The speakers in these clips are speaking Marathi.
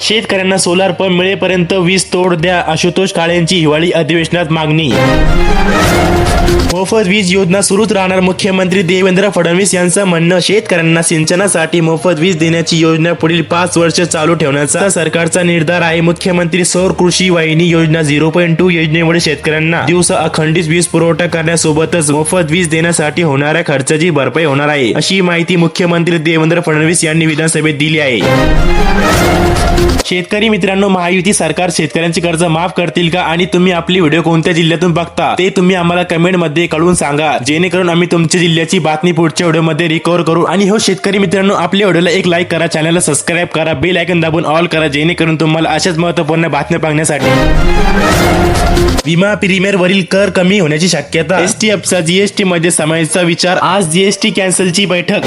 शेतकऱ्यांना सोलार पंप मिळेपर्यंत वीज तोड द्या आशुतोष काळेंची हिवाळी अधिवेशनात मागणी. मोफत वीज योजना सुरूच राहणार मुख्यमंत्री देवेंद्र फडणवीस यांचं म्हणणं शेतकऱ्यांना सिंचनासाठी मोफत वीज देण्याची योजना पुढील पाच वर्ष चालू ठेवण्याचा सरकारचा निर्धार आहे. मुख्यमंत्री सौर कृषी वाहिनी योजना झिरो पॉईंट टू योजनेमुळे शेतकऱ्यांना दिवसा अखंडित वीज पुरवठा करण्यासोबतच मोफत वीज देण्यासाठी होणाऱ्या खर्चाची भरपाई होणार आहे. अशी माहिती मुख्यमंत्री देवेंद्र फडणवीस यांनी विधानसभेत दिली आहे. शेतकरी मित्रांनो महायुती सरकार शेतकऱ्यांचे कर्ज माफ करतील का? आणि तुम्ही आपली व्हिडिओ कोणत्या जिल्ह्यातून बघता? ते तुम्ही आम्हाला कमेंटमध्ये कळवून सांगा. जेणेकरून आम्ही तुमच्या जिल्ह्याची बातमी पुढच्या व्हिडिओमध्ये रिकव्हर करू. आणि हो शेतकरी मित्रांनो आपल्या व्हिडिओला एक लाईक करा चॅनलला सबस्क्राईब करा बेल आयकन दाबून ऑल करा जेणेकरून तुम्हाला अशाच महत्त्वपूर्ण बातम्या पाहण्यासाठी. विमा प्रीमियर वरील कर कमी होण्याची शक्यता. एसटी अपचा जीएसटी मध्ये समावेशचा विचार. आज जीएसटी कॅन्सलची बैठक.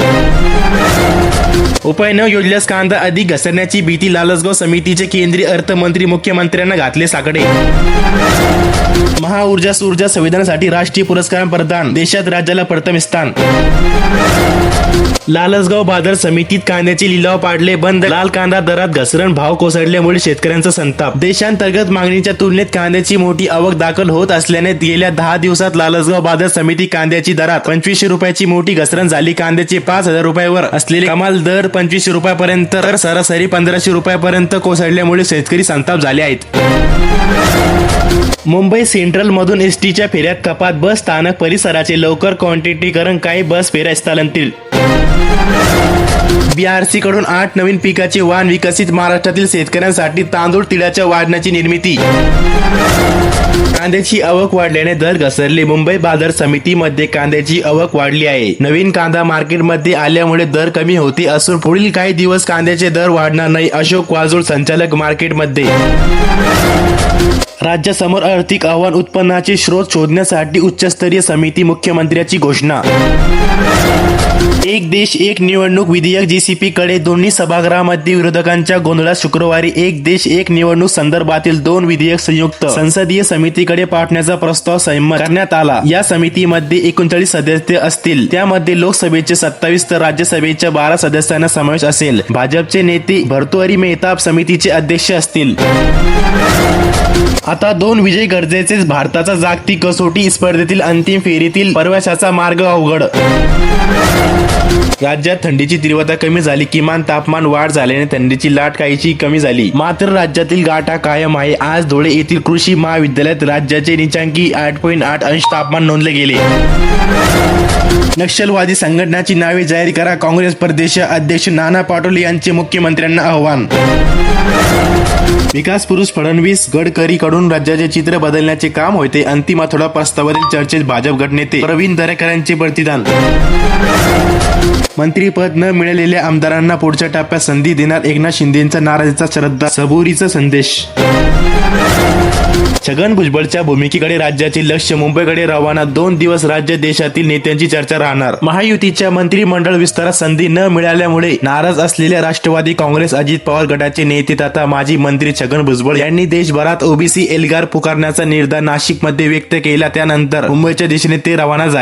उपाय न योजल्यास कांदा अधिक घसरण्याची भीती लालसगाव समितीचे केंद्रीय अर्थमंत्री मुख्यमंत्र्यांना घातले साकडे. महाऊर्जा ऊर्जा संविधानासाठी राष्ट्रीय पुरस्कार प्रदान देशात राज्याला प्रथम स्थान. लालसगाव बाजार समितीत कांद्याचे लिलाव पाडले बंद लाल कांदा दरात घसरण भाव कोसळल्यामुळे शेतकऱ्यांचा संताप. देशांतर्गत मागणीच्या तुलनेत कांद्याची मोठी आवक दाखल होत असल्याने गेल्या दहा दिवसात लालसगाव बाजार समिती कांद्याची दरात पंचवीसशे रुपयाची मोठी घसरण झाली. कांद्याचे पाच हजार रुपयावर असलेले कमाल दर पंचवीसशे रुपयापर्यंत तर सरासरी पंधराशे रुपयापर्यंत कोसळल्यामुळे शेतकरी संताप झाले आहेत. मुंबई सेंट्रल मधून एस टीच्या फेऱ्यात कपात बस स्थानक परिसराचे लवकर क्वांटिटीकरण काही बस फेऱ्या स्थलांतील Let's go. बीआरसी कडून आठ नवीन पिकाचे वाण विकसित महाराष्ट्रातील शेतकऱ्यांसाठी तांदूळ तिळाच्या वाढण्याची निर्मिती. कांद्याची आवक वाढल्याने दर घसरले. मुंबई बाजार समितीमध्ये कांद्याची आवक वाढली आहे. नवीन कांदा मार्केटमध्ये आल्यामुळे दर कमी होते असून पुढील काही दिवस कांद्याचे दर वाढणार नाही अशोक वाजूळ संचालक मार्केटमध्ये. राज्यासमोर आर्थिक आव्हान उत्पन्नाचे स्रोत शोधण्यासाठी उच्चस्तरीय समिती मुख्यमंत्र्याची घोषणा. एक देश एक निवडणूक विधेयक जीसीपी कडे दोन्ही सभागृहामध्ये विरोधकांच्या गोंधळात शुक्रवारी एक देश एक निवडणूक संदर्भातील दोन विधेयक संयुक्त संसदीय समितीकडे पाठवण्याचा प्रस्ताव संमत करण्यात आला. या समितीमध्ये एकोणचाळीस सदस्य असतील. त्यामध्ये लोकसभेचे सत्तावीस तर राज्यसभेच्या बारा सदस्यांना समावेश असेल. भाजपचे नेते भर्तुहरी मेहताब समितीचे अध्यक्ष असतील. आता दोन विजय गरजेचेच. भारताचा जागतिक कसोटी स्पर्धेतील अंतिम फेरीतील प्रवेशाचा मार्ग अवघड. राज्यात थंडीची तीव्रता कमी झाली किमान तापमान वाढ झाल्याने थंडीची लाट काहीशी कमी झाली. मात्र राज्यातील गाठा कायम आहे. आज धुळे येथील कृषी महाविद्यालयात राज्याचे निचांकी आठ पॉईंट आठ अंश तापमान नोंदले गेले. नक्षलवादी संघटनाची नावे जाहीर करा काँग्रेस प्रदेश अध्यक्ष नाना पाटोले यांचे मुख्यमंत्र्यांना आव्हान. विकास पुरुष फडणवीस गडकरी कडून राज्याचे चित्र बदलण्याचे काम होते. अंतिम आठवडा प्रस्तावातील चर्चेत भाजप गटनेते प्रवीण दरेकरांचे प्रतिदान. मंत्रीपद न मिळालेल्या आमदारांना पुढच्या टप्प्यात संधी देणार एकनाथ शिंदेचा नाराजीचा श्रद्धा सबुरीचा संदेश. छगन भुजबळच्या भूमिकेकडे राज्याचे लक्ष मुंबईकडे रवाना दोन दिवस राज्य देशातील नेत्यांची चर्चा राहणार. महायुतीच्या मंत्रिमंडळ विस्तारात संधी न मिळाल्यामुळे नाराज असलेल्या राष्ट्रवादी काँग्रेस अजित पवार गटाचे नेते तथा माजी मंत्री छगन भुजबळ यांनी देशभरात ओबीसी एल्गार पुकारण्याचा निर्धार नाशिकमध्ये व्यक्त केला. त्यानंतर मुंबईच्या दिशेने ते रवाना झाले.